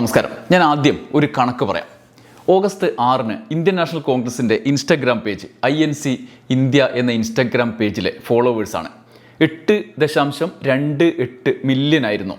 നമസ്കാരം. ഞാൻ ആദ്യം ഒരു കണക്ക് പറയാം. ഓഗസ്റ്റ് ആറിന് ഇന്ത്യൻ നാഷണൽ കോൺഗ്രസിന്റെ Instagram page I N C India എന്ന ഇൻസ്റ്റഗ്രാം പേജിലെ ഫോളോവേഴ്സാണ് എട്ട് ദശാംശം രണ്ട് എട്ട് മില്യൺ ആയിരുന്നു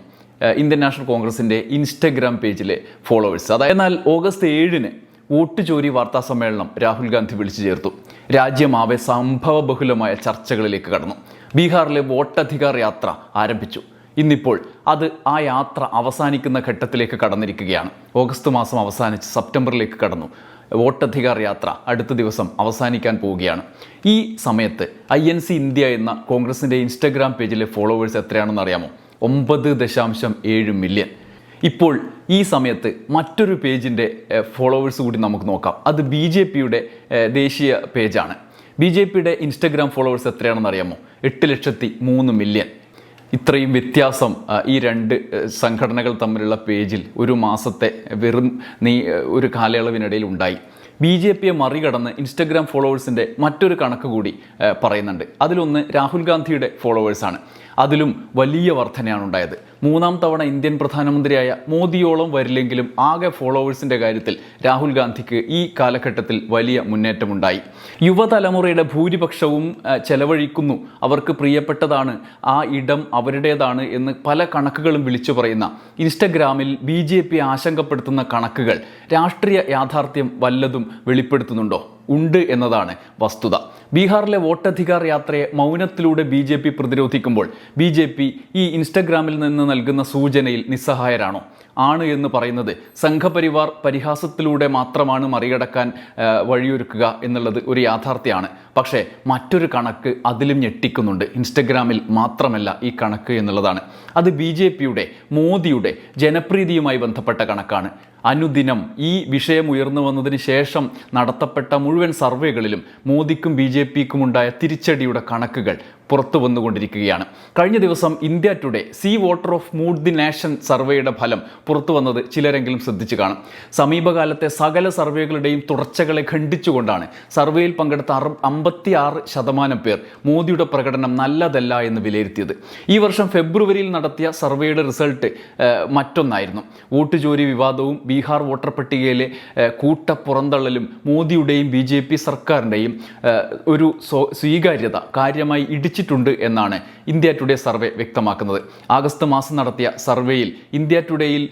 ഇന്ത്യൻ നാഷണൽ കോൺഗ്രസിന്റെ ഇൻസ്റ്റഗ്രാം പേജിലെ ഫോളോവേഴ്സ് അതായത് എന്നാൽ ഓഗസ്റ്റ് ഏഴിന് വോട്ട് ചോരി വാർത്താ സമ്മേളനം രാഹുൽ ഗാന്ധി വിളിച്ചു ചേർത്തു. രാജ്യമാവെ സംഭവബഹുലമായ ചർച്ചകളിലേക്ക് കടന്നു. ബീഹാറിലെ വോട്ടധികാർ യാത്ര ആരംഭിച്ചു. ഇന്നിപ്പോൾ അത് ആ യാത്ര അവസാനിക്കുന്ന ഘട്ടത്തിലേക്ക് കടന്നിരിക്കുകയാണ്. ഓഗസ്റ്റ് മാസം അവസാനിച്ച് സെപ്റ്റംബറിലേക്ക് കടന്നു. വോട്ടധികാർ യാത്ര അടുത്ത ദിവസം അവസാനിക്കാൻ പോവുകയാണ്. ഈ സമയത്ത് ഐ എൻ സി ഇന്ത്യ എന്ന കോൺഗ്രസിന്റെ ഇൻസ്റ്റഗ്രാം പേജിലെ ഫോളോവേഴ്സ് എത്രയാണെന്ന് അറിയാമോ? ഒമ്പത് ദശാംശം ഏഴ് മില്യൺ. ഇപ്പോൾ ഈ സമയത്ത് മറ്റൊരു പേജിന്റെ ഫോളോവേഴ്സ് കൂടി നമുക്ക് നോക്കാം. അത് ബി ജെ പിയുടെ ദേശീയ പേജാണ്. ബി ജെ പിയുടെ ഇൻസ്റ്റഗ്രാം ഫോളോവേഴ്സ് എത്രയാണെന്ന് അറിയാമോ? എട്ട് ലക്ഷത്തി മൂന്ന് മില്യൺ. ഇത്രയും വ്യത്യാസം ഈ രണ്ട് സംഘടനകൾ തമ്മിലുള്ള പേജിൽ ഒരു മാസത്തെ വെറും നീ ഒരു കാലയളവിനിടയിൽ ഉണ്ടായി. ബി ജെ പിയെ മറികടന്ന് ഇൻസ്റ്റഗ്രാം ഫോളോവേഴ്സിന്റെ മറ്റൊരു കണക്ക് കൂടി പറയുന്നുണ്ട്. അതിലൊന്ന് രാഹുൽ ഗാന്ധിയുടെ ഫോളോവേഴ്സാണ്. അതിലും വലിയ വർധനയാണ് ഉണ്ടായത് മൂന്നാം തവണ ഇന്ത്യൻ പ്രധാനമന്ത്രിയായ മോദിയോളം വരില്ലെങ്കിലും ആകെ ഫോളോവേഴ്സിന്റെ കാര്യത്തിൽ രാഹുൽ ഗാന്ധിക്ക് ഈ കാലഘട്ടത്തിൽ വലിയ മുന്നേറ്റമുണ്ടായി. യുവതലമുറയുടെ ഭൂരിപക്ഷവും ചെലവഴിക്കുന്നു. അവർക്ക് പ്രിയപ്പെട്ടതാണ് ആ ഇടം അവരുടേതാണ് എന്ന് പല കണക്കുകളും വിളിച്ചു പറയുന്ന ഇൻസ്റ്റഗ്രാമിൽ ബി ആശങ്കപ്പെടുത്തുന്ന കണക്കുകൾ രാഷ്ട്രീയ യാഥാർത്ഥ്യം വല്ലതും വെളിപ്പെടുത്തുന്നുണ്ടോ? ഉണ്ട് എന്നതാണ് വസ്തുത. ബീഹാറിലെ വോട്ടധികാർ യാത്രയെ മൗനത്തിലൂടെ ബി ജെ പി പ്രതിരോധിക്കുമ്പോൾ ബി ജെ പി ഈ ഇൻസ്റ്റഗ്രാമിൽ നിന്ന് നൽകുന്ന സൂചനയിൽ നിസ്സഹായരാണോ? ആണ് എന്ന് പറയുന്നത്. സംഘപരിവാർ പരിഹാസത്തിലൂടെ മാത്രമാണ് മറികടക്കാൻ വഴിയൊരുക്കുക എന്നുള്ളത് ഒരു യാഥാർത്ഥ്യമാണ്. പക്ഷേ മറ്റൊരു കണക്ക് അതിലും ഞെട്ടിക്കുന്നുണ്ട്. ഇൻസ്റ്റഗ്രാമിൽ മാത്രമല്ല ഈ കണക്ക് എന്നുള്ളതാണ്. അത് ബി ജെ പിയുടെ മോദിയുടെ ജനപ്രീതിയുമായി ബന്ധപ്പെട്ട കണക്കാണ്. അനുദിനം ഈ വിഷയം ഉയർന്നു വന്നതിന് ശേഷം നടത്തപ്പെട്ട മുഴുവൻ സർവേകളിലും മോദിക്കും ബി ജെ പിക്കും ഉണ്ടായ തിരിച്ചടിയുടെ കണക്കുകൾ പുറത്തു വന്നുകൊണ്ടിരിക്കുകയാണ്. കഴിഞ്ഞ ദിവസം India Today C voter of mood the nation സർവേയുടെ ഫലം പുറത്തു വന്നത് ചിലരെങ്കിലും ശ്രദ്ധിച്ചു കാണും. സമീപകാലത്തെ സകല സർവേകളുടെയും തുടർച്ചകളെ ഖണ്ഡിച്ചുകൊണ്ടാണ് സർവേയിൽ പങ്കെടുത്ത അറു അമ്പത്തി ആറ് ശതമാനം പേർ മോദിയുടെ പ്രകടനം നല്ലതല്ല എന്ന് വിലയിരുത്തിയത്. ഈ വർഷം ഫെബ്രുവരിയിൽ നടത്തിയ സർവേയുടെ റിസൾട്ട് മറ്റൊന്നായിരുന്നു. വോട്ട് ജോലി വിവാദവും ബീഹാർ വോട്ടർ പട്ടികയിലെ കൂട്ട പുറന്തള്ളലും മോദിയുടെയും ബി സർക്കാരിന്റെയും ഒരു സ്വ- സ്വീകാര്യത കാര്യമായി ഇടിച്ചിട്ടുണ്ട് എന്നാണ് ഇന്ത്യ ടുഡേ സർവേ വ്യക്തമാക്കുന്നത്. ആഗസ്റ്റ് മാസം നടത്തിയ സർവേയിൽ ഇന്ത്യ ടുഡേയിൽ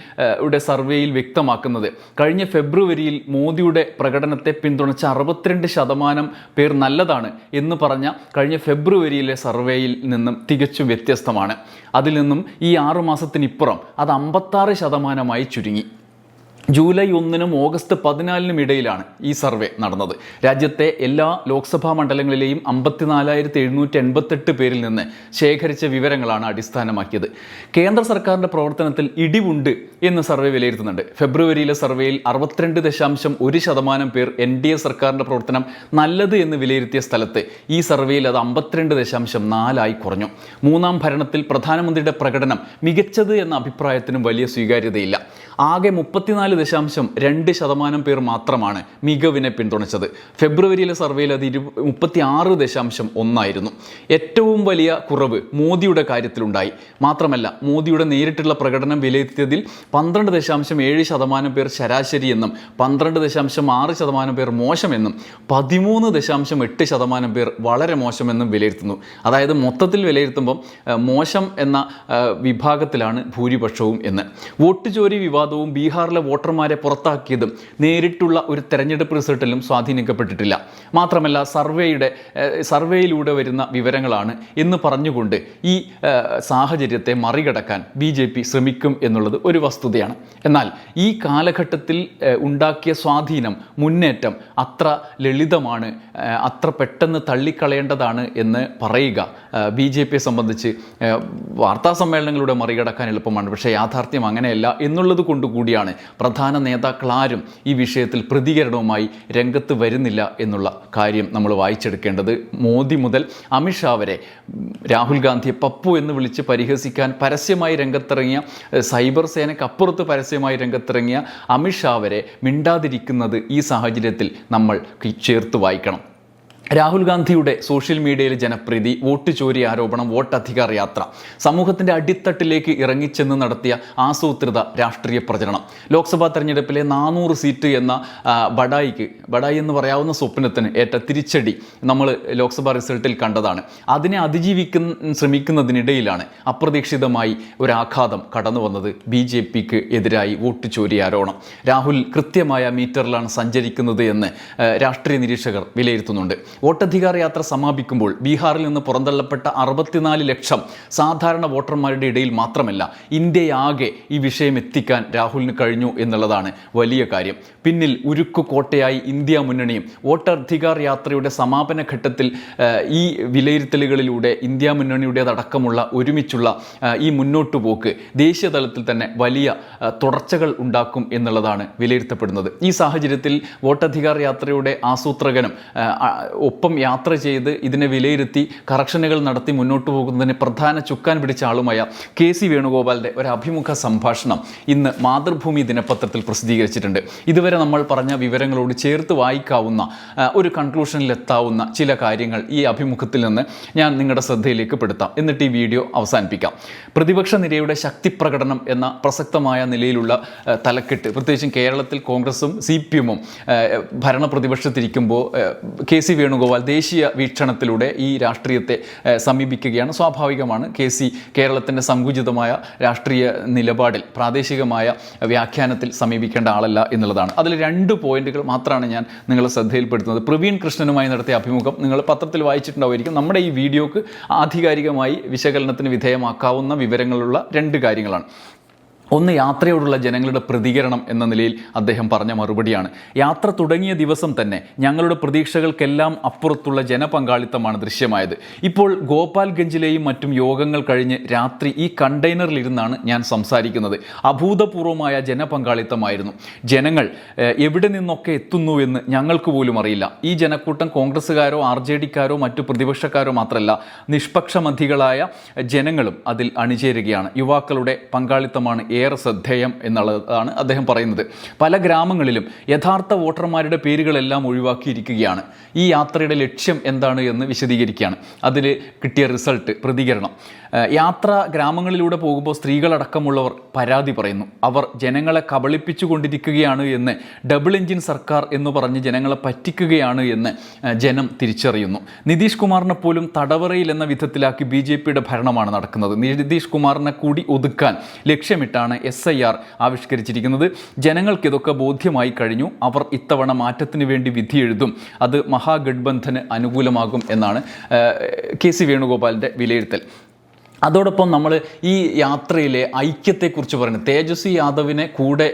യുടെ സർവേയിൽ വ്യക്തമാക്കുന്നത് കഴിഞ്ഞ ഫെബ്രുവരിയിൽ മോദിയുടെ പ്രകടനത്തെ പിന്തുണച്ച അറുപത്തിരണ്ട് ശതമാനം പേർ നല്ലതാണ് എന്ന് പറഞ്ഞ കഴിഞ്ഞ ഫെബ്രുവരിയിലെ സർവേയിൽ നിന്നും തികച്ചും വ്യത്യസ്തമാണ്. അതിൽ നിന്നും ഈ ആറു മാസത്തിനിപ്പുറം അത് അമ്പത്താറ് ശതമാനമായി ചുരുങ്ങി. ജൂലൈ ഒന്നിനും ഓഗസ്റ്റ് പതിനാലിനും ഇടയിലാണ് ഈ സർവേ നടന്നത്. രാജ്യത്തെ എല്ലാ ലോക്സഭാ മണ്ഡലങ്ങളിലെയും അമ്പത്തിനാലായിരത്തി എഴുന്നൂറ്റി എൺപത്തെട്ട് പേരിൽ നിന്ന് ശേഖരിച്ച വിവരങ്ങളാണ് അടിസ്ഥാനമാക്കിയത്. കേന്ദ്ര സർക്കാരിന്റെ പ്രവർത്തനത്തിൽ ഇടിവുണ്ട് എന്ന് സർവേ വിലയിരുത്തുന്നുണ്ട്. ഫെബ്രുവരിയിലെ സർവേയിൽ അറുപത്തിരണ്ട് ദശാംശം ഒരു ശതമാനം പേർ എൻ ഡി എ സർക്കാരിന്റെ പ്രവർത്തനം നല്ലത് എന്ന് വിലയിരുത്തിയ സ്ഥലത്ത് ഈ സർവേയിൽ അത് അമ്പത്തിരണ്ട് ദശാംശം നാലായി കുറഞ്ഞു. മൂന്നാം ഭരണത്തിൽ പ്രധാനമന്ത്രിയുടെ പ്രകടനം മികച്ചത് എന്ന അഭിപ്രായത്തിനും വലിയ സ്വീകാര്യതയില്ല. ആകെ മുപ്പത്തിനാല് ദശാംശം രണ്ട് ശതമാനം പേർ മാത്രമാണ് മികവിനെ പിന്തുണച്ചത്. ഫെബ്രുവരിയിലെ സർവേയിൽ അത് ഇരു മുപ്പത്തി ആറ് ദശാംശം ഒന്നായിരുന്നു. ഏറ്റവും വലിയ കുറവ് മോദിയുടെ കാര്യത്തിലുണ്ടായി. മാത്രമല്ല മോദിയുടെ നേരിട്ടുള്ള പ്രകടനം വിലയിരുത്തിയതിൽ പന്ത്രണ്ട് ദശാംശം ഏഴ് ശതമാനം പേർ ശരാശരി എന്നും പന്ത്രണ്ട് ദശാംശം ആറ് ശതമാനം പേർ മോശമെന്നും പതിമൂന്ന് ദശാംശം എട്ട് ശതമാനം പേർ വളരെ മോശമെന്നും വിലയിരുത്തുന്നു. അതായത് മൊത്തത്തിൽ വിലയിരുത്തുമ്പം മോശം എന്ന വിഭാഗത്തിലാണ് ഭൂരിപക്ഷവും എന്ന്. വോട്ട് ചോരി വിവാദവും ബീഹാറിലെ വോട്ടർമാരെ പുറത്താക്കിയതും നേരിട്ടുള്ള ഒരു തെരഞ്ഞെടുപ്പ് റിസൾട്ടിലും സ്വാധീനിക്കപ്പെട്ടിട്ടില്ല. മാത്രമല്ല സർവേയുടെ സർവേയിലൂടെ വരുന്ന വിവരങ്ങളാണ് എന്ന് പറഞ്ഞുകൊണ്ട് ഈ സാഹചര്യത്തെ മറികടക്കാൻ ബി ജെ പി ശ്രമിക്കും എന്നുള്ളത് ഒരു വസ്തുതയാണ്. എന്നാൽ ഈ കാലഘട്ടത്തിൽ ഉണ്ടാക്കിയ സ്വാധീനം മുന്നേറ്റം അത്ര ലളിതമാണ് അത്ര പെട്ടെന്ന് തള്ളിക്കളയേണ്ടതാണ് എന്ന് പറയുക ബി ജെ പിയെ സംബന്ധിച്ച് ഏഹ്, വാർത്താ സമ്മേളനങ്ങളുടെ മറികടക്കാൻ എളുപ്പമാണ്. പക്ഷേ യാഥാർത്ഥ്യം അങ്ങനെയല്ല എന്നുള്ളത് കൊണ്ടുകൂടിയാണ്. പ്രധാന നേതാക്കൾ ആരും ഈ വിഷയത്തിൽ പ്രതികരണവുമായി രംഗത്ത് വരുന്നില്ല എന്നുള്ള കാര്യം നമ്മൾ വായിച്ചെടുക്കേണ്ടത്. മോദി മുതൽ അമിത്ഷാ വരെ രാഹുൽ ഗാന്ധിയെ പപ്പു എന്ന് വിളിച്ച് പരിഹസിക്കാൻ പരസ്യമായി രംഗത്തിറങ്ങിയ സൈബർ സേനയ്ക്കപ്പുറത്ത് പരസ്യമായി രംഗത്തിറങ്ങിയ അമിത്ഷാ വരെ മിണ്ടാതിരിക്കുന്നത് ഈ സാഹചര്യത്തിൽ നമ്മൾ ചേർത്ത് വായിക്കണം. രാഹുൽ ഗാന്ധിയുടെ സോഷ്യൽ മീഡിയയിൽ ജനപ്രീതി വോട്ട് ചോരി ആരോപണം വോട്ട് അധികാർ യാത്ര സമൂഹത്തിന്റെ അടിത്തട്ടിലേക്ക് ഇറങ്ങിച്ചെന്ന് നടത്തിയ ആസൂത്രിത രാഷ്ട്രീയ പ്രചരണം ലോക്സഭാ തെരഞ്ഞെടുപ്പിലെ നാനൂറ് സീറ്റ് എന്ന ബഡായിക്ക് ബഡായി എന്ന് പറയാവുന്ന സ്വപ്നത്തിന് ഏറ്റ തിരിച്ചടി നമ്മൾ ലോക്സഭാ റിസൾട്ടിൽ കണ്ടതാണ്. അതിനെ അതിജീവിക്കുന്ന ശ്രമിക്കുന്നതിനിടയിലാണ് അപ്രതീക്ഷിതമായി ഒരാഘാതം കടന്നു വന്നത് ബി ജെ പിക്ക് എതിരായി വോട്ട് ചോരി ആരോപണം. രാഹുൽ കൃത്യമായ മീറ്ററിലാണ് സഞ്ചരിക്കുന്നത് എന്ന് രാഷ്ട്രീയ നിരീക്ഷകർ വിലയിരുത്തുന്നുണ്ട്. വോട്ടധികാർ യാത്ര സമാപിക്കുമ്പോൾ ബീഹാറിൽ നിന്ന് പുറന്തള്ളപ്പെട്ട അറുപത്തിനാല് ലക്ഷം സാധാരണ വോട്ടർമാരുടെ ഇടയിൽ മാത്രമല്ല ഇന്ത്യയാകെ ഈ വിഷയം എത്തിക്കാൻ രാഹുലിന് കഴിഞ്ഞു എന്നുള്ളതാണ് വലിയ കാര്യം. പിന്നിൽ ഉരുക്കു കോട്ടയായി ഇന്ത്യ മുന്നണിയും വോട്ടധികാർ യാത്രയുടെ സമാപന ഘട്ടത്തിൽ ഈ വിലയിരുത്തലുകളിലൂടെ ഇന്ത്യ മുന്നണിയുടേതടക്കമുള്ള ഒരുമിച്ചുള്ള ഈ മുന്നോട്ടു പോക്ക് ദേശീയ തലത്തിൽ തന്നെ വലിയ തുടർച്ചകൾ ഉണ്ടാക്കും എന്നുള്ളതാണ് വിലയിരുത്തപ്പെടുന്നത്. ഈ സാഹചര്യത്തിൽ വോട്ടധികാർ യാത്രയുടെ ആസൂത്രകനും ഒപ്പം യാത്ര ചെയ്ത് ഇതിനെ വിലയിരുത്തി കറക്ഷനുകൾ നടത്തി മുന്നോട്ട് പോകുന്നതിന് പ്രധാന ചുക്കാൻ പിടിച്ച ആളുമായ കെ സി വേണുഗോപാലിന്റെ ഒരു അഭിമുഖ സംഭാഷണം ഇന്ന് മാതൃഭൂമി ദിനപത്രത്തിൽ പ്രസിദ്ധീകരിച്ചിട്ടുണ്ട്. ഇതുവരെ നമ്മൾ പറഞ്ഞ വിവരങ്ങളോട് ചേർത്ത് വായിക്കാവുന്ന ഒരു കൺക്ലൂഷനിലെത്താവുന്ന ചില കാര്യങ്ങൾ ഈ അഭിമുഖത്തിൽ നിന്ന് ഞാൻ നിങ്ങളുടെ ശ്രദ്ധയിലേക്ക് പെടുത്താം. എന്നിട്ട് ഈ വീഡിയോ അവസാനിപ്പിക്കാം. പ്രതിപക്ഷ നിരയുടെ ശക്തി പ്രകടനം എന്ന പ്രസക്തമായ നിലയിലുള്ള തലക്കെട്ട് പ്രത്യേകിച്ചും കേരളത്തിൽ കോൺഗ്രസും സി പി എമ്മും ഭരണ പ്രതിപക്ഷത്തിരിക്കുമ്പോൾ കെ സി വേണുഗോപാൽ ദേശീയ വീക്ഷണത്തിലൂടെ ഈ രാഷ്ട്രീയത്തെ സമീപിക്കുകയാണ്. സ്വാഭാവികമാണ് കെ സി കേരളത്തിന്റെ സങ്കുചിതമായ രാഷ്ട്രീയ നിലപാടിൽ പ്രാദേശികമായ വ്യാഖ്യാനത്തിൽ സമീപിക്കേണ്ട ആളല്ല എന്നുള്ളതാണ്. അതിൽ രണ്ട് പോയിന്റുകൾ മാത്രമാണ് ഞാൻ നിങ്ങളെ ശ്രദ്ധയിൽപ്പെടുത്തുന്നത്. പ്രവീൺ കൃഷ്ണനുമായി നടത്തിയ അഭിമുഖം നിങ്ങൾ പത്രത്തിൽ വായിച്ചിട്ടുണ്ടാവുമായിരിക്കും. നമ്മുടെ ഈ വീഡിയോക്ക് ആധികാരികമായി വിശകലനത്തിന് വിധേയമാക്കാവുന്ന വിവരങ്ങളുള്ള രണ്ട് കാര്യങ്ങളാണ്. ഒന്ന് യാത്രയോടുള്ള ജനങ്ങളുടെ പ്രതികരണം എന്ന നിലയിൽ അദ്ദേഹം പറഞ്ഞ മറുപടിയാണ്. യാത്ര തുടങ്ങിയ ദിവസം തന്നെ ഞങ്ങളുടെ പ്രതീക്ഷകൾക്കെല്ലാം അപ്പുറത്തുള്ള ജനപങ്കാളിത്തമാണ് ദൃശ്യമായത്. ഇപ്പോൾ ഗോപാൽഗഞ്ചിലെയും മറ്റും യോഗങ്ങൾ കഴിഞ്ഞ് രാത്രി ഈ കണ്ടെയ്നറിലിരുന്നാണ് ഞാൻ സംസാരിക്കുന്നത്. അഭൂതപൂർവമായ ജനപങ്കാളിത്തമായിരുന്നു. ജനങ്ങൾ എവിടെ നിന്നൊക്കെ എത്തുന്നു എന്ന് ഞങ്ങൾക്ക് പോലും അറിയില്ല. ഈ ജനക്കൂട്ടം കോൺഗ്രസ്സുകാരോ ആർ ജെ ഡിക്കാരോ മറ്റു പ്രതിപക്ഷക്കാരോ മാത്രമല്ല നിഷ്പക്ഷമധികളായ ജനങ്ങളും അതിൽ അണിചേരുകയാണ്. യുവാക്കളുടെ പങ്കാളിത്തമാണ് ഏറെ ശ്രദ്ധേയം എന്നുള്ളതാണ് അദ്ദേഹം പറയുന്നത്. പല ഗ്രാമങ്ങളിലും യഥാർത്ഥ വോട്ടർമാരുടെ പേരുകളെല്ലാം ഒഴിവാക്കിയിരിക്കുകയാണ്. ഈ യാത്രയുടെ ലക്ഷ്യം എന്താണ് എന്ന് വിശദീകരിക്കുകയാണ്. അതിൽ കിട്ടിയ റിസൾട്ട് പ്രതികരണം. യാത്ര ഗ്രാമങ്ങളിലൂടെ പോകുമ്പോൾ സ്ത്രീകളടക്കമുള്ളവർ പരാതി പറയുന്നു. അവർ ജനങ്ങളെ കബളിപ്പിച്ചുകൊണ്ടിരിക്കുകയാണ് എന്ന് ഡബിൾ എഞ്ചിൻ സർക്കാർ എന്ന് പറഞ്ഞ് ജനങ്ങളെ പറ്റിക്കുകയാണ് എന്ന് ജനം തിരിച്ചറിയുന്നു. നിതീഷ് കുമാറിനെ പോലും തടവറയിൽ എന്ന വിധത്തിലാക്കി ബി ഭരണമാണ് നടക്കുന്നത്. നിതീഷ് കുമാറിനെ കൂടി ഒതുക്കാൻ ലക്ഷ്യമിട്ടാണ് എസ് ഐ ആർ ആവിഷ്കരിച്ചിരിക്കുന്നത്. ജനങ്ങൾക്ക് ഇതൊക്കെ ബോധ്യമായി കഴിഞ്ഞു. അവർ ഇത്തവണ മാറ്റത്തിന് വേണ്ടി വിധി എഴുതും. അത് മഹാഗഡ്ബന്ധന് അനുകൂലമാകും എന്നാണ് കെ സി വേണുഗോപാലിന്റെ വിലയിരുത്തൽ. അതോടൊപ്പം നമ്മൾ ഈ യാത്രയിലെ ഐക്യത്തെക്കുറിച്ച് പറയുന്നത്. തേജസ്വി യാദവിനെ കൂടെ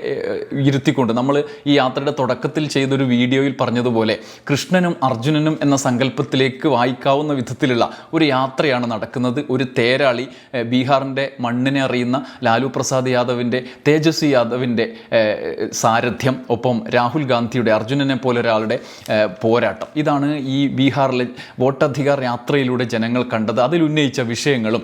ഇരുത്തിക്കൊണ്ട് നമ്മൾ ഈ യാത്രയുടെ തുടക്കത്തിൽ ചെയ്തൊരു വീഡിയോയിൽ പറഞ്ഞതുപോലെ കൃഷ്ണനും അർജുനനും എന്ന സങ്കല്പത്തിലേക്ക് വായിക്കാവുന്ന വിധത്തിലുള്ള ഒരു യാത്രയാണ് നടക്കുന്നത്. ഒരു തേരാളി ബീഹാറിന്റെ മണ്ണിനെ അറിയുന്ന ലാലു പ്രസാദ് യാദവിന്റെ തേജസ്വി യാദവിന്റെ സാരഥ്യം ഒപ്പം രാഹുൽ ഗാന്ധിയുടെ അർജുനനെ പോലെ ഒരാളുടെ പോരാട്ടം. ഇതാണ് ഈ ബീഹാറിലെ വോട്ടധികാർ യാത്രയിലൂടെ ജനങ്ങൾ കണ്ടത്. അതിൽ ഉന്നയിച്ച വിഷയങ്ങളും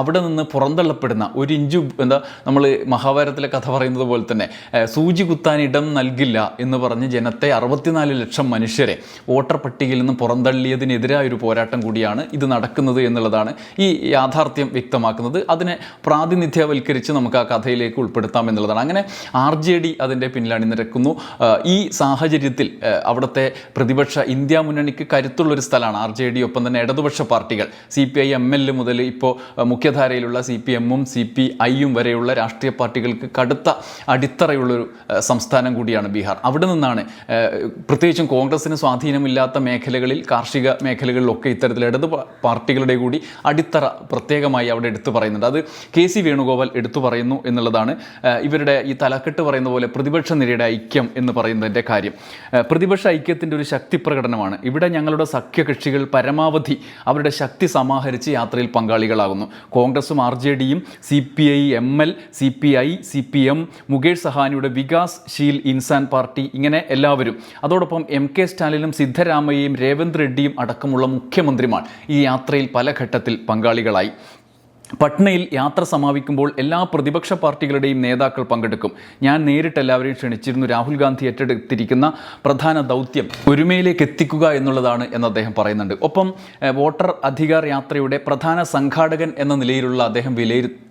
അവിടെ നിന്ന് പുറന്തള്ളപ്പെടുന്ന ഒരു ഇഞ്ചു എന്താ നമ്മൾ മഹാഭാരതത്തിലെ കഥ പറയുന്നത് പോലെ തന്നെ സൂചി കുത്താൻ ഇടം നൽകില്ല എന്ന് പറഞ്ഞ് ജനത്തെ അറുപത്തിനാല് ലക്ഷം മനുഷ്യരെ വോട്ടർ പട്ടികയിൽ നിന്ന് പുറന്തള്ളിയതിനെതിരായ ഒരു പോരാട്ടം കൂടിയാണ് ഇത് നടക്കുന്നത് എന്നുള്ളതാണ് ഈ യാഥാർത്ഥ്യം വ്യക്തമാക്കുന്നത്. അതിനെ പ്രാതിനിധ്യവൽക്കരിച്ച് നമുക്ക് ആ കഥയിലേക്ക് ഉൾപ്പെടുത്താം എന്നുള്ളതാണ്. അങ്ങനെ ആർ ജെ ഡി അതിന്റെ പിന്നിൽ നിരക്കുന്നു. ഈ സാഹചര്യത്തിൽ അവിടുത്തെ പ്രതിപക്ഷ ഇന്ത്യ മുന്നണിക്ക് കരുത്തുള്ളൊരു സ്ഥലമാണ് ആർ ജെ ഡി. ഒപ്പം തന്നെ ഇടതുപക്ഷ പാർട്ടികൾ. C P I M L മുതൽ ഇപ്പോൾ മുഖ്യധാരയിലുള്ള സി പി എമ്മും സി പി ഐയും വരെയുള്ള രാഷ്ട്രീയ പാർട്ടികൾക്ക് കടുത്ത അടിത്തറയുള്ളൊരു സംസ്ഥാനം കൂടിയാണ് ബീഹാർ. അവിടെ നിന്നാണ് പ്രത്യേകിച്ചും കോൺഗ്രസിന് സ്വാധീനമില്ലാത്ത മേഖലകളിൽ കാർഷിക മേഖലകളിലൊക്കെ ഇത്തരത്തിൽ ഇടത് പാർട്ടികളുടെ കൂടി അടിത്തറ പ്രത്യേകമായി അവിടെ എടുത്തു പറയുന്നുണ്ട്. അത് കെ സി വേണുഗോപാൽ എടുത്തു പറയുന്നു എന്നുള്ളതാണ് ഇവരുടെ ഈ തലക്കെട്ട് പറയുന്ന പോലെ പ്രതിപക്ഷ നിരയുടെ ഐക്യം എന്ന് പറയുന്നതിന്റെ കാര്യം. പ്രതിപക്ഷ ഐക്യത്തിന്റെ ഒരു ശക്തി പ്രകടനമാണ്. ഇവിടെ ഞങ്ങളുടെ സഖ്യകക്ഷികൾ പരമാവധി അവരുടെ ശക്തി സമാഹരിച്ച് യാത്രയിൽ പങ്കാളികളാകുന്നു. കോൺഗ്രസും ആർ ജെ ഡിയും C P I M L C P I C P M Mukesh സഹാനിയുടെ Vikas Sheel Insaan party ഇങ്ങനെ എല്ലാവരും. അതോടൊപ്പം എം കെ സ്റ്റാലിനും സിദ്ധരാമയ്യയും രേവന്ത് റെഡ്ഡിയും അടക്കമുള്ള മുഖ്യമന്ത്രിമാർ ഈ യാത്രയിൽ പല ഘട്ടത്തിൽ പങ്കാളികളായി. പട്നയിൽ യാത്ര സമാപിക്കുമ്പോൾ എല്ലാ പ്രതിപക്ഷ പാർട്ടികളുടെയും നേതാക്കൾ പങ്കെടുക്കും. ഞാൻ നേരിട്ട് എല്ലാവരെയും ക്ഷണിച്ചിരുന്നു. രാഹുൽ ഗാന്ധി ഏറ്റെടുത്തിരിക്കുന്ന പ്രധാന ദൗത്യം ഒരുമയിലേക്ക് എത്തിക്കുക എന്നുള്ളതാണ് എന്ന് അദ്ദേഹം പറയുന്നുണ്ട്. ഒപ്പം വോട്ടർ അധികാർ യാത്രയുടെ പ്രധാന സംഘാടകൻ എന്ന നിലയിലുള്ള അദ്ദേഹം വിലയിരുത്തുന്നതും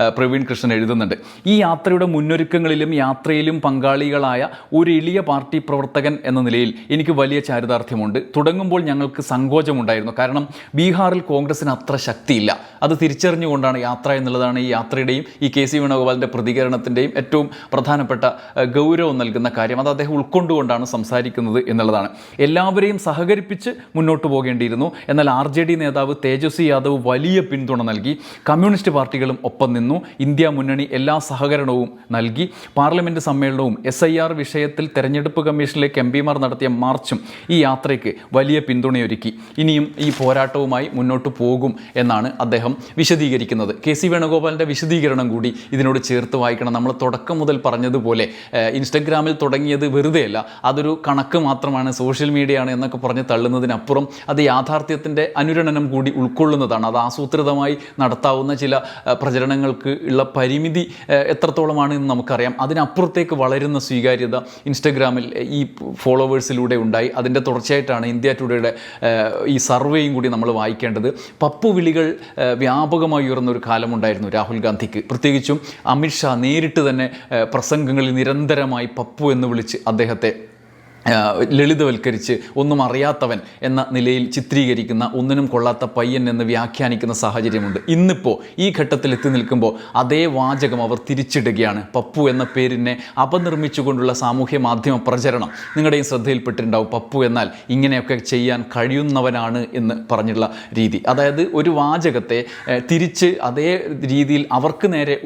ഏഹ്, പ്രവീൺ കൃഷ്ണൻ എഴുതുന്നുണ്ട്. ഈ യാത്രയുടെ മുന്നൊരുക്കങ്ങളിലും യാത്രയിലും പങ്കാളികളായ ഒരു എളിയ പാർട്ടി പ്രവർത്തകൻ എന്ന നിലയിൽ എനിക്ക് വലിയ ചാരിതാർത്ഥ്യമുണ്ട്. തുടങ്ങുമ്പോൾ ഞങ്ങൾക്ക് സങ്കോചമുണ്ടായിരുന്നു. കാരണം ബീഹാറിൽ കോൺഗ്രസിന് അത്ര ശക്തിയില്ല. അത് തിരിച്ചറിഞ്ഞുകൊണ്ടാണ് യാത്ര എന്നുള്ളതാണ് ഈ യാത്രയുടെയും ഈ കെ സി വേണുഗോപാലിന്റെ പ്രതികരണത്തിന്റെയും ഏറ്റവും പ്രധാനപ്പെട്ട ഗൗരവം നൽകുന്ന കാര്യം. അത് അദ്ദേഹം ഉൾക്കൊണ്ടുകൊണ്ടാണ് സംസാരിക്കുന്നത് എന്നുള്ളതാണ്. എല്ലാവരെയും സഹകരിപ്പിച്ച് മുന്നോട്ട് പോകേണ്ടിയിരുന്നു. എന്നാൽ ആർ നേതാവ് തേജസ്വി യാദവ് വലിയ പിന്തുണ നൽകി. കമ്മ്യൂണിസ്റ്റ് പാർട്ടികളും ഒപ്പം നിന്നു. ഇന്ത്യ മുന്നണി എല്ലാ സഹകരണവും നൽകി. പാർലമെന്റ് സമ്മേളനവും എസ് ഐ ആർ വിഷയത്തിൽ തെരഞ്ഞെടുപ്പ് കമ്മീഷനിലേക്ക് എം പിമാർ നടത്തിയ മാർച്ചും ഈ യാത്രയ്ക്ക് വലിയ പിന്തുണയൊരുക്കി. ഇനിയും ഈ പോരാട്ടവുമായി മുന്നോട്ട് പോകും എന്നാണ് അദ്ദേഹം വിശദീകരിക്കുന്നത്. കെ സി വേണുഗോപാലിന്റെ വിശദീകരണം കൂടി ഇതിനോട് ചേർത്ത് വായിക്കണം. നമ്മൾ തുടക്കം മുതൽ പറഞ്ഞതുപോലെ ഇൻസ്റ്റഗ്രാമിൽ തുടങ്ങിയത് വെറുതെയല്ല. അതൊരു കണക്ക് മാത്രമാണ്. സോഷ്യൽ മീഡിയ ആണ് എന്നൊക്കെ പറഞ്ഞ് തള്ളുന്നതിനപ്പുറം അത് യാഥാർത്ഥ്യത്തിന്റെ അനുരണനം കൂടി ഉൾക്കൊള്ളുന്നതാണ്. അത് ആസൂത്രിതമായി നടത്താവുന്ന ചില പ്രചരണങ്ങൾക്ക് ഉള്ള പരിമിതി എത്രത്തോളമാണ് എന്ന് നമുക്കറിയാം. അതിനപ്പുറത്തേക്ക് വളരുന്ന സ്വീകാര്യത ഇൻസ്റ്റഗ്രാമിൽ ഈ ഫോളോവേഴ്സിലൂടെ ഉണ്ടായി. അതിന്റെ തുടർച്ചയായിട്ടാണ് ഇന്ത്യ ടുഡേയുടെ ഈ സർവേയും കൂടി നമ്മൾ വായിക്കേണ്ടത്. പപ്പു വിളികൾ വ്യാപകമായി ഉയർന്ന ഒരു കാലമുണ്ടായിരുന്നു രാഹുൽ ഗാന്ധിക്ക്. പ്രത്യേകിച്ചും അമിത്ഷാ നേരിട്ട് തന്നെ പ്രസംഗങ്ങളിൽ നിരന്തരമായി പപ്പു എന്ന് വിളിച്ച് അദ്ദേഹത്തെ ലളിതവൽക്കരിച്ച് ഒന്നും അറിയാത്തവൻ എന്ന നിലയിൽ ചിത്രീകരിക്കുന്ന ഒന്നിനും കൊള്ളാത്ത പയ്യൻ എന്ന് വ്യാഖ്യാനിക്കുന്ന സാഹചര്യമുണ്ട്. ഇന്നിപ്പോൾ ഈ ഘട്ടത്തിൽ എത്തി നിൽക്കുമ്പോൾ അതേ വാചകം അവർ തിരിച്ചിടുകയാണ്. പപ്പു എന്ന പേരിനെ അപനിർമ്മിച്ചുകൊണ്ടുള്ള സാമൂഹ്യ മാധ്യമ പ്രചരണം നിങ്ങളുടെയും ശ്രദ്ധയിൽപ്പെട്ടിട്ടുണ്ടാവും. പപ്പു എന്നാൽ ഇങ്ങനെയൊക്കെ ചെയ്യാൻ കഴിയുന്നവനാണ് എന്ന് പറഞ്ഞുള്ള രീതി. അതായത് ഒരു വാചകത്തെ തിരിച്ച് അതേ രീതിയിൽ അവർക്ക് നേരെ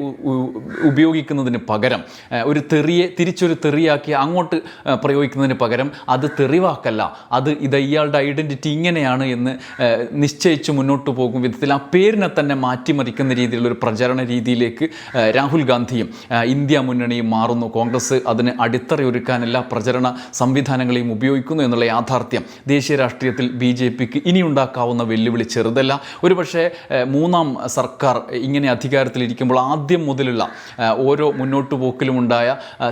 ഉപയോഗിക്കുന്നതിന് പകരം ഒരു തെറിയെ തിരിച്ചൊരു തെറിയാക്കി അങ്ങോട്ട് പ്രയോഗിക്കുന്നതിന് പകരം അത് തെറിവാക്കല്ല. അത് ഇത് ഇയാളുടെ ഐഡന്റിറ്റി ഇങ്ങനെയാണ് എന്ന് നിശ്ചയിച്ച് മുന്നോട്ട് പോകും വിധത്തിൽ ആ പേരിനെ തന്നെ മാറ്റിമറിക്കുന്ന രീതിയിലുള്ള ഒരു പ്രചരണ രീതിയിലേക്ക് രാഹുൽ ഗാന്ധിയും ഇന്ത്യ മുന്നണിയും മാറുന്നു. കോൺഗ്രസ് അതിന് അടിത്തറയൊരുക്കാൻ എല്ലാ പ്രചരണ സംവിധാനങ്ങളെയും ഉപയോഗിക്കുന്നു എന്നുള്ള യാഥാർത്ഥ്യം ദേശീയ രാഷ്ട്രീയത്തിൽ ബി ജെ പിക്ക് ഇനിയുണ്ടാക്കാവുന്ന വെല്ലുവിളി ചെറുതല്ല. ഒരുപക്ഷേ മൂന്നാം സർക്കാർ ഇങ്ങനെ അധികാരത്തിലിരിക്കുമ്പോൾ ആദ്യം മുതലുള്ള ഓരോ മുന്നോട്ട് പോക്കിലുമുണ്ടായ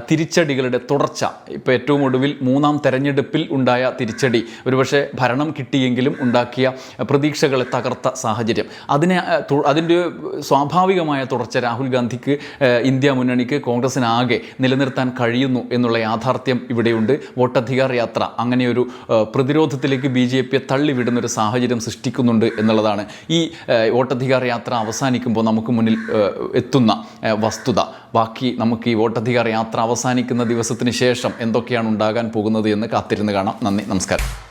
തിരിച്ചടികളുടെ തുടർച്ച. ഇപ്പോൾ ഏറ്റവും ഒടുവിൽ മൂന്നാം തെരഞ്ഞെടുപ്പിൽ ഉണ്ടായ തിരിച്ചടി. ഒരുപക്ഷെ ഭരണം കിട്ടിയെങ്കിലും ഉണ്ടാക്കിയ പ്രതീക്ഷകളെ തകർത്ത സാഹചര്യം. അതിനെ അതിന്റെ സ്വാഭാവികമായ തുടർച്ച രാഹുൽ ഗാന്ധിക്ക് ഇന്ത്യ മുന്നണിക്ക് കോൺഗ്രസിനാകെ നിലനിർത്താൻ കഴിയുന്നു എന്നുള്ള യാഥാർത്ഥ്യം ഇവിടെയുണ്ട്. വോട്ടധികാർ യാത്ര അങ്ങനെയൊരു പ്രതിരോധത്തിലേക്ക് ബി ജെ പിയെ തള്ളിവിടുന്നൊരു സാഹചര്യം സൃഷ്ടിക്കുന്നുണ്ട് എന്നുള്ളതാണ്. ഈ വോട്ടധികാർ യാത്ര അവസാനിക്കുമ്പോൾ നമുക്ക് മുന്നിൽ എത്തുന്ന വസ്തുത. ബാക്കി നമുക്ക് ഈ വോട്ടധികാര യാത്ര അവസാനിക്കുന്ന ദിവസത്തിന് ശേഷം എന്തൊക്കെയാണ് ഉണ്ടാകാൻ പോകുന്നത് എന്ന് കാത്തിരുന്ന് കാണാം. നന്ദി നമസ്കാരം.